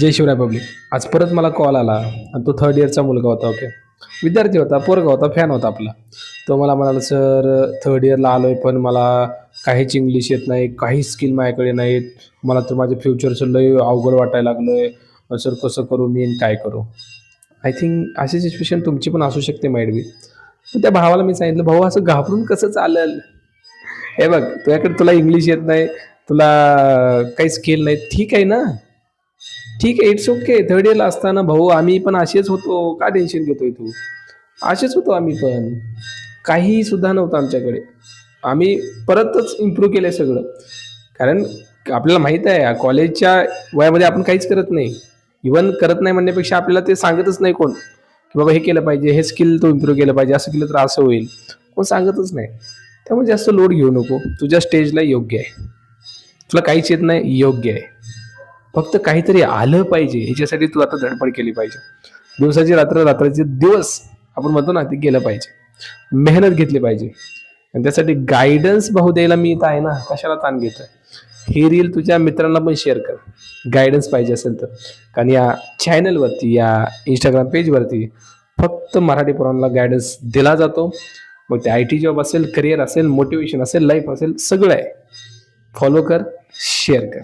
जय Shivray public. आज परत मला कॉल आला आणि तो थर्ड इयरचा मुलगा होता ओके विद्यार्थी होता पोरगा होता फॅन होता आपला. तो मला म्हणाला सर थर्ड इयरला आलो आहे पण मला काहीच इंग्लिश येत नाही काही स्किल माझ्याकडे नाहीत. मला तर माझ्या फ्युचरचं लय अवघड वाटायला लागलं आहे सर कसं करू मी आणि काय करू? आय थिंक अशी सिच्युएशन तुमची पण असू शकते माइड बी त्या भावाला मी सांगितलं भाऊ असं घाबरून कसं चालेल? हे बघ तुझ्याकडे तुला इंग्लिश येत नाही तुला काही स्किल नाही. ठीक आहे ना. ठीक आहे इट्स ओके थर्ड इयरला असताना भाऊ आम्ही पण असेच होतो. का टेन्शन घेतोय तू? असेच होतो आम्ही पण. काही सुद्धा नव्हतं आमच्याकडे. आम्ही परतच इम्प्रूव्ह केलंय सगळं. कारण आपल्याला माहीत आहे कॉलेजच्या वयामध्ये आपण काहीच करत नाही. इवन करत नाही म्हणण्यापेक्षा आपल्याला ते सांगतच नाही कोण. की बाबा हे केलं पाहिजे हे स्किल तू इम्प्रूव्ह केलं पाहिजे असं केलं तर असं होईल. कोण सांगतच नाही. त्यामुळे जास्त लोड घेऊ नको. तुझ्या स्टेजला योग्य आहे. तुला काहीच येत नाही योग्य आहे. फक्त काहीतरी आलं पाहिजे ह्याच्यासाठी तू आता धडपड केली पाहिजे. दिवसाची रात्र रात्रीचे दिवस आपण म्हणतो ना ते गेलं पाहिजे. मेहनत घेतली पाहिजे. आणि त्यासाठी गायडन्स भाऊ द्यायला मी इथं आहे ना कशाला ताण घेतोय? ही रील तुझ्या मित्रांना पण शेअर कर. गायडन्स पाहिजे असेल तर. कारण या चॅनलवरती या इंस्टाग्राम पेजवरती फक्त मराठी पोरांना गायडन्स दिला जातो. मग ते आय टी जॉब असेल करिअर असेल मोटिवेशन असेल लाईफ असेल सगळं आहे. फॉलो कर शेअर कर.